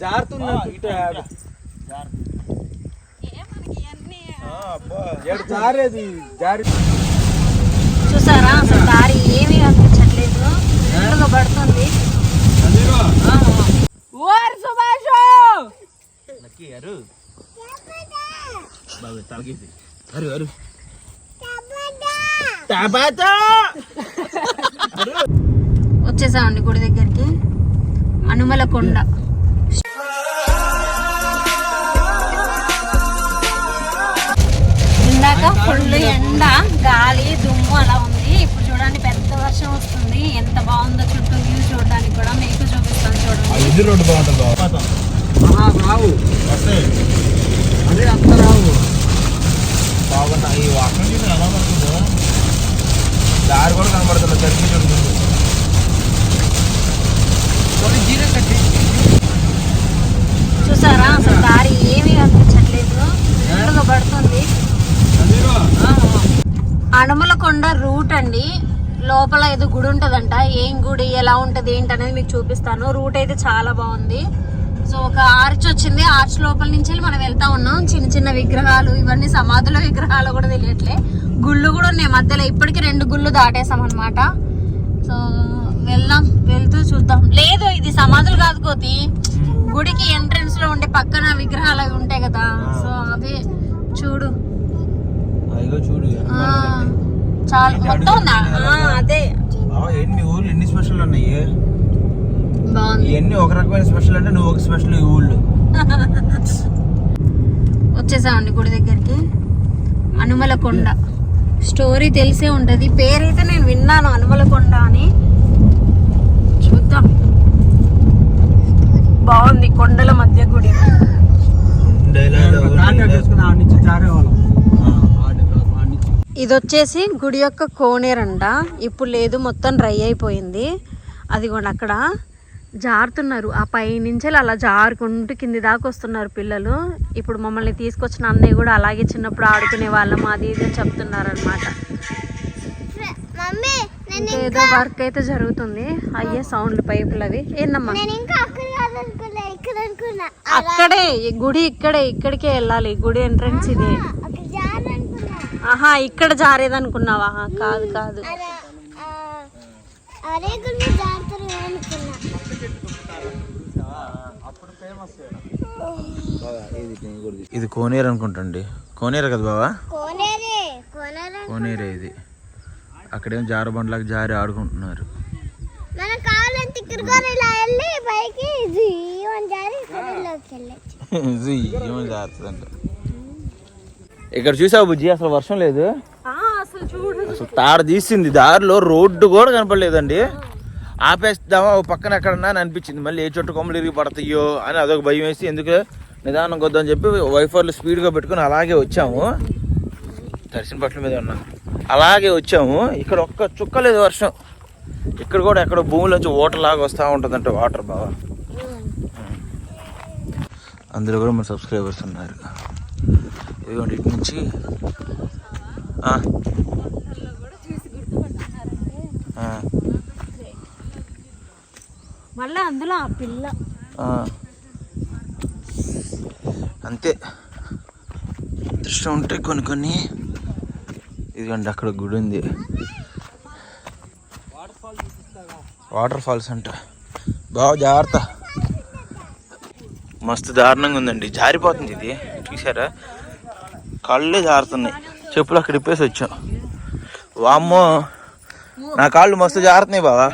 జారుతున్నా ఇటు జారేది జారి చూసారా? అసలు దారి ఏమీ కనిపించట్లేదు పడుతుంది. ఓర్ సుభాష్! లక్కీ అరు. బాబు తలకేసి అరు అరు. టమాటా వచ్చేసామండి గుడి దగ్గరికి. అనుమల కొండ ఇందాక ఫుల్ ఎండ గాలి దుమ్ము అలా ఉంది. ఇప్పుడు చూడండి పెద్ద వర్షం వస్తుంది. ఎంత బాగుందో చుట్టూ వ్యూ చూడడానికి కూడా మీకు చూపిస్తాను చూడండి. రావు. వస్తాయి అదే అంత రావు. బాగున్నా ఈ వాకం చూసి ఎలా పడుతుందో? దారి కూడా కనబడుతుంది. చర్చి చూడుతుంది జీరం కట్టి. చూసారా? అసలు దారి ఏమీ కనిపించట్లేదు ఎండగా పడుతుంది. అనుమల కొండ రూట్ అండి. లోపల ఏదో గుడి ఉంటదంట. ఏం గుడి ఎలా ఉంటది ఏంటి అనేది మీకు చూపిస్తాను. రూట్ అయితే చాలా బాగుంది. సో ఒక ఆర్చ్ వచ్చింది. ఆర్చ్ లోపల నుంచి వెళ్ళి మనం వెళ్తా ఉన్నాం. చిన్న చిన్న విగ్రహాలు ఇవన్నీ సమాధుల విగ్రహాలు కూడా తెలియట్లే. గుళ్ళు కూడా ఉన్నాయి మధ్యలో. ఇప్పటికి రెండు గుళ్ళు దాటేసాం అనమాట సో వెళ్దాం. వెళ్తూ చూద్దాం. లేదు ఇది సమాధులు కాదు కోతి. గుడికి ఎంట్రన్స్లో ఉండే పక్కన విగ్రహాలు అవి ఉంటాయి కదా. సో అవి. చాలా మొత్తం ఉందా అదే. మీ ఊర్లో ఎన్ని స్పెషల్ ఉన్నాయి? ఇవన్నీ ఒక రకమైన స్పెషల్ అంటే నువ్వు ఒక స్పెషల్ ఈ ఊళ్ళో. వచ్చేసామండి గుడి దగ్గరికి. అనుమల కొండ స్టోరీ తెలిసే ఉంటది. పేరైతే నేను విన్నాను అనుమల కొండ అని. చూద్దాం బాగుంది కొండల మధ్య గుడి ఇది వచ్చేసి గుడి యొక్క కోనేరంట. ఇప్పుడు లేదు మొత్తం డ్రై అయిపోయింది. అదిగోండి అక్కడ జారుతున్నారు. ఆ పై నుంచి అలా జారుకుంటూ కింది దాకా వస్తున్నారు పిల్లలు. ఇప్పుడు మమ్మల్ని తీసుకొచ్చిన అన్నయ్య కూడా అలాగే చిన్నప్పుడు ఆడుకునే వాళ్ళం. అది ఇది అని చెప్తున్నారు అనమాట ఏదో వర్క్ అయితే జరుగుతుంది. అయ్యే సౌండ్లు పైపులు అవి. ఏందమ్మా? అక్కడ గుడి ఇక్కడే ఇక్కడికే వెళ్ళాలి. గుడి ఎంట్రన్స్ ఇది. ఆహా ఇక్కడ జారేదనుకున్నావా? కాదు కాదు. ఇది కోనేరు అనుకుంటండి. కోనేరు కదా బావా? కోనేరే కోనేరే కోనేరే ఇది. అక్కడేం జారి ఆడుకుంటున్నారు. జీవన్ జారి ఏమో జారుతుందంట. ఇక్కడ చూసావు బుజ్జి? అసలు వర్షం లేదు. అసలు తాడ తీసింది. దారిలో రోడ్డు కూడా కనపడలేదండి. ఆపేస్తామా ఓ పక్కన ఎక్కడన్నా అని అనిపించింది. మళ్ళీ ఏ చుట్టు కొమ్మలు ఇరిగి పడతాయో అని అదొక భయం వేసి ఎందుకు నిదానం కొద్దామని చెప్పి వైఫర్లు స్పీడ్గా పెట్టుకుని అలాగే వచ్చాము. దర్శన పట్ల మీద ఉన్నాం. అలాగే వచ్చాము. ఇక్కడ ఒక్క చుక్క లేదు వర్షం. ఇక్కడ కూడా ఎక్కడ భూమిలోంచి వాటర్ లాగా వస్తూ ఉంటుందంట వాటర్ బాగా అందులో కూడా మన సబ్స్క్రైబర్స్ ఉన్నారు. ఇదిగోండి ఇటు నుంచి. మళ్ళీ అందులో ఆ పిల్ల. అంతే. దృష్టం ఉంటాయి కొన్ని కొన్ని. ఇదిగోండి అక్కడ గుడి ఉంది. వాటర్ ఫాల్స్ అంట. బాగా జాగ్రత్త. మస్తు దారుణంగా ఉందండి. జారిపోతుంది ఇది. చూసారా కాళ్ళే జారుతున్నాయి. చెప్పులు అక్కడ ఇప్పేసి వచ్చాం. వామ్మో నా కాళ్ళు మస్తు జారుతున్నాయి బావా.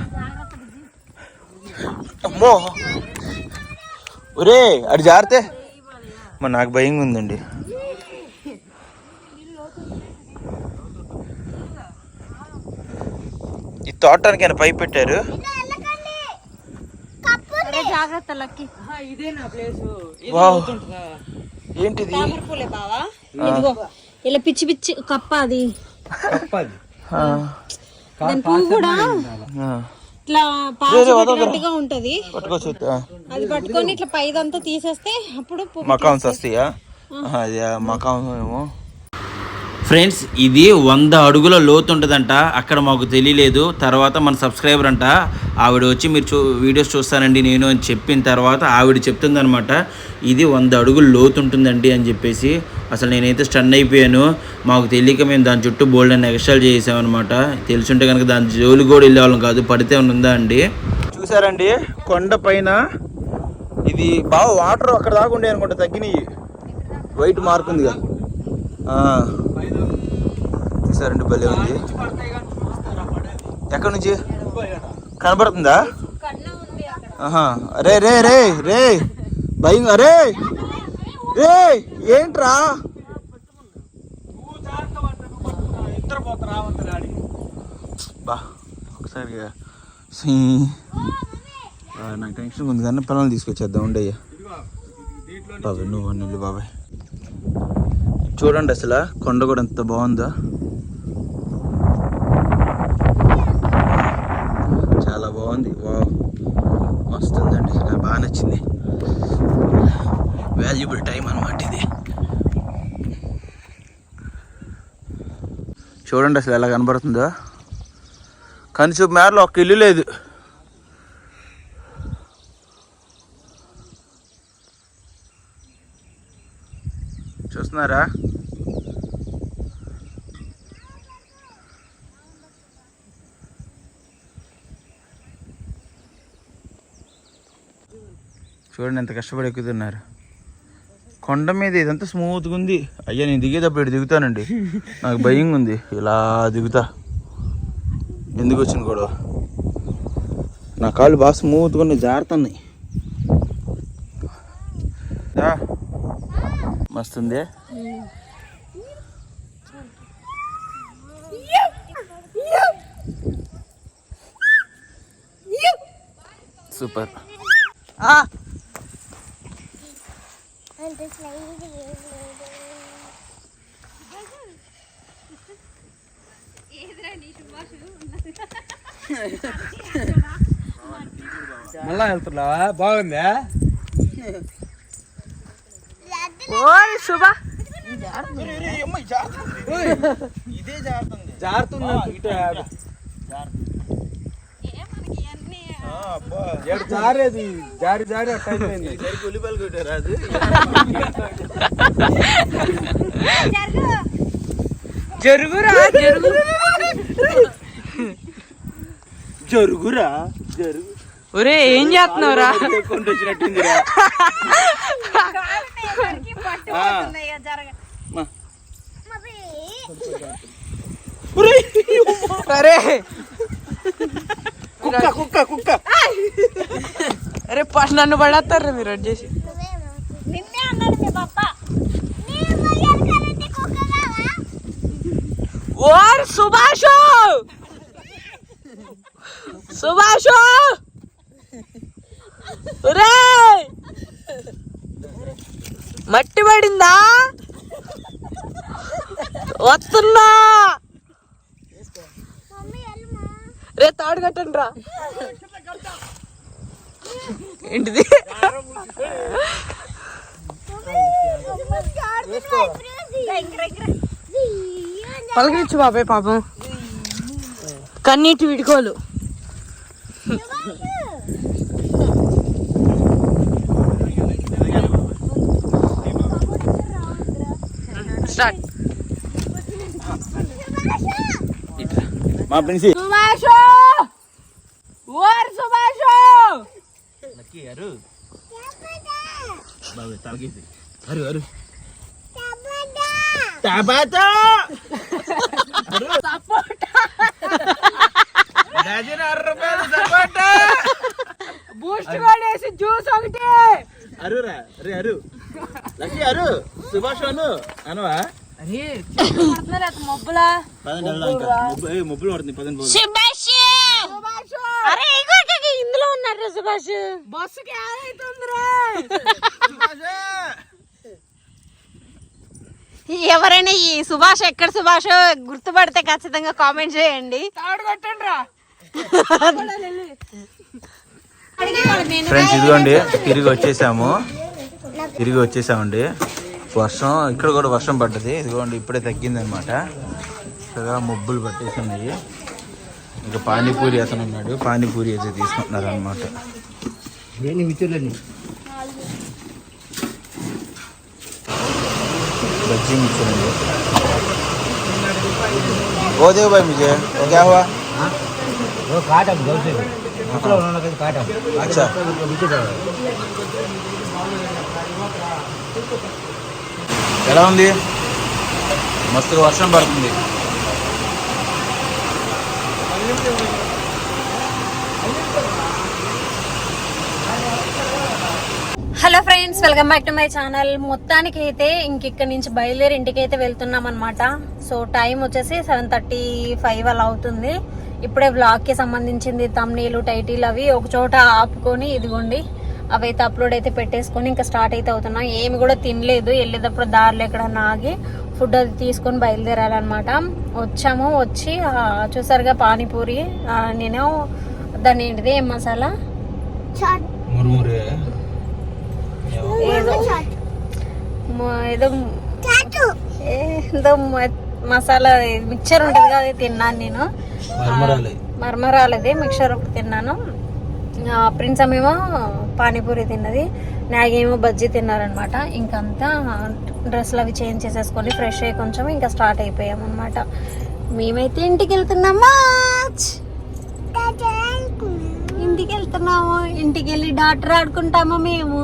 అమ్మో. ఒరే అటు జారితే. మరి నాకు భయంగా ఉందండి. ఈ తోటానికి పైప్ పెట్టారు. అరే జాగ్రత్త లక్కి. ఏంటిది? పూలే బావా? ఇదిగో ఇలా పిచ్చి పిచ్చి కప్ప అది. ఆ, దాని పువ్వు కూడా. ఇట్లా పాచి పెట్టినట్టుగా ఉంటది. అది పట్టుకొని ఇట్లా పైదంతా తీసేస్తే అప్పుడు మకాన్స్ వస్తాయా అది ఆ మకాం ఏమో. ఫ్రెండ్స్ ఇది వంద అడుగుల లోతు ఉంటుందంట అక్కడ మాకు తెలియలేదు. తర్వాత మన సబ్స్క్రైబర్ అంట ఆవిడ వచ్చి మీరు చూ వీడియోస్ చూస్తానండి నేను అని చెప్పిన తర్వాత ఆవిడ చెప్తుందనమాట ఇది వంద అడుగులు లోతు ఉంటుందండి అని చెప్పేసి. అసలు నేనైతే స్టన్ అయిపోయాను. మాకు తెలియక మేము దాని చుట్టూ బోల్డ్ అని ఎక్స్ట్రాల్ చేసామన్నమాట తెలుసుంటే కనుక దాని జోలి కూడా వెళ్ళేవాళ్ళం కాదు పడితే ఉందా అండి? చూసారండి కొండ పైన ఇది బాగా వాటర్ అక్కడ దాకా ఉండే అనుకుంటా తగ్గినాయి. వైట్ మార్క్ ఉంది కదా చూసారండి భలే ఉంది. ఎక్కడి నుంచి? కనబడుతుందా? ఆహా. అరే రే రే రే. భయం అరే. రే ఏంట్రా? బా ఒకసారి సీ. ఆ, నాకు టెన్షన్ ఉంది కానీ పిల్లల్ని తీసుకొచ్చేద్దాం ఉండయ్యా బాబాయ్ నువ్వు నిల్లు బాబాయ్. చూడండి అసలు కొండ కూడా ఎంత బాగుందో. చాలా బాగుంది. వా వస్తుందండి. నాకు బాగా నచ్చింది. వాల్యుబుల్ టైం అనమాట ఇది. చూడండి అసలు ఎలా కనబడుతుందో. కనిచూపు మేరలో ఒక్క ఇల్లు లేదు. చూస్తున్నారా? చూడండి ఎంత కష్టపడి ఎక్కుతున్నారు. కొండ మీద ఇదంతా స్మూత్గా ఉంది. అయ్యా నేను దిగేటప్పుడు దిగుతానండి. నాకు భయంగా ఉంది. ఇలా దిగుతా. ఎందుకు వచ్చింది గొడవ? నా కాళ్ళు బాగా స్మూత్గా ఉన్నాయి జారుతున్నాయి. మస్తుంది సూపర్. మళ్ళా వెళ్తున్నావా? బాగుందా? ఓరి శుభ. ఇదే జారుతుంది జారేది. జారి జారి అట్ట అయిపోయింది. సరికి ఉల్లిపాయలు కొట్టారు అది జరుగురా జరుగు. జరుగురా జరుగు. ఒరే ఏం చేస్తున్నావురా. మా. అరే. కుక్క కుక్క కుక్క. అరే ఫస్ట్ నన్ను పడేస్తారు మీరు అది చేసి? ఓర్ సుభాష్! సుభాష్! ఒరే మట్టి పడిందా? వస్తున్నా రే తాడు కట్టండి రా. ఏంటిది? పలకరించు బాబాయ్ పాపం. కన్నీటి విడుకోలు. స్టార్ట్ మా ప్రిన్సి సుభాష్ ఓర్ సుభాష్ లక్కీ అరు బాబు తలకేసి అరు అరు టమాటా డజన్ అర్ర రూపాయలు సపోటా బూస్ట్ వేసి జ్యూస్ ఒకటి అరురా అరే అరు సుభాష్ అను. అనవా మొబ్బలా. పడుతుంది పదండి. సుభాష్! అరే ఇందులో ఉన్నారు సుభాష్. బస్సుకి ఎవరైనా ఈ సుభాష్ ఎక్కడ సుభాష్ గుర్తుపడితే ఖచ్చితంగా కామెంట్ చేయండి. ఫ్రెండ్స్ ఇదిగోండి తిరిగి వచ్చేసాము. తిరిగి వచ్చేసామండి వర్షం ఇక్కడ కూడా వర్షం పడ్డది ఇదిగోండి ఇప్పుడే తగ్గింది అనమాట ఇక్కడ మబ్బులు పట్టేసి ఉన్నాయి ఇంకా పానీపూరి అతను ఉన్నాడు పానీపూరి అయితే తీసుకుంటున్నారు అనమాట बच्ची मिक्सर है वो देखो भाई मुझे वो क्या हुआ अच्छा ఎలా ఉంది? మస్తుగా వర్షం పడుతుంది. Hello friends welcome back to my channel. మొత్తానికి అయితే ఇంకిక్కడి నుంచి బయలుదేరి ఇంటికి అయితే వెళ్తున్నాం అనమాట సో టైం వచ్చేసి సెవెన్ థర్టీ ఫైవ్ అలా అవుతుంది. ఇప్పుడే బ్లాగ్కి సంబంధించింది తమ్నీలు టైటిల్ అవి ఒక చోట ఆపుకొని ఇదిగోండి. అవి అయితే అప్లోడ్ అయితే పెట్టేసుకొని ఇంకా స్టార్ట్ అయితే అవుతున్నాం. ఏమి కూడా తినలేదు. వెళ్ళేటప్పుడు దారిలో ఎక్కడన్నా ఆగి ఫుడ్ అది తీసుకొని బయలుదేరాలన్నమాట. వచ్చాము. వచ్చి చూసారుగా పానీపూరి. నేను దాని ఏంటిది? ఏం మసాలా? ఏదో మ- ఏదో చాటు. ఏదో మసాలా మిక్చర్ ఉంటుంది కదా అది తిన్నాను నేను. మరమరాలు. మర్మరాలది మిక్చర్ ఒకటి తిన్నాను. ప్రిన్స్ ఏమో పానీపూరి తిన్నది నాగేమో బజ్జీ తిన్నారనమాట. ఇంకంతా డ్రెస్సులు అవి చేంజ్ చేసేసుకొని ఫ్రెష్ అయ్యి కొంచెం ఇంకా స్టార్ట్ అయిపోయాం అనమాట మేమైతే ఇంటికి వెళ్తున్నామా ఇంటికి వెళ్తున్నాము ఇంటికి వెళ్ళి డాక్టర్ ఆడుకుంటాము మేము.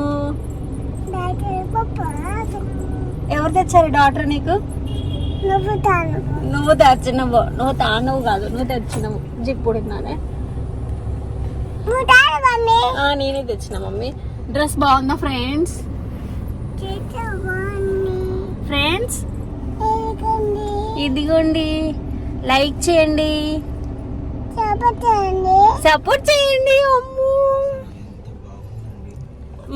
ఎవరు తెచ్చారు డాక్టర్ నీకు? నువ్వు తెచ్చినవు. నువ్వు తానవు కాదు నువ్వు తెచ్చినవు. జిప్పుడు నానే నువ్వు తాను మమ్మీ ఆ, నేనే తెచ్చిన మమ్మీ. డ్రెస్ బాగుందా ఫ్రెండ్స్? ఫ్రెండ్స్? ఇదిగోండి. లైక్ చేయండి. సపోర్ట్ చేయండి.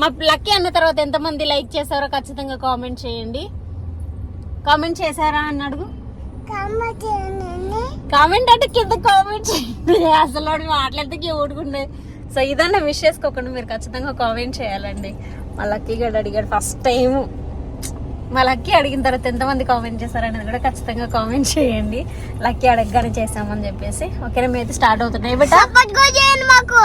మా లక్కీ అన్న తర్వాత ఎంతమంది లైక్ చేశారో ఖచ్చితంగా కామెంట్ చేయండి. కామెంట్ చేశారా అని అడుగు. కమ్మచేయండి కామెంట్ అంటే కింద కామెంట్ చేయండి. అసలు వాడు మాట్లాడితే ఓడుకుండే సో ఇదన్నా విష్ చేసుకోకుండా మీరు ఖచ్చితంగా కామెంట్ చేయాలండి. మా లక్కీ గడు అడిగాడు ఫస్ట్ టైం మా లక్కీ అడిగిన తర్వాత ఎంతమంది కామెంట్ చేశారనేది కూడా ఖచ్చితంగా కామెంట్ చేయండి. లక్కీ అడగగానే చేసామని చెప్పేసి. ఓకేనా అయితే స్టార్ట్ అవుతున్నాయి. బట్ మాకు.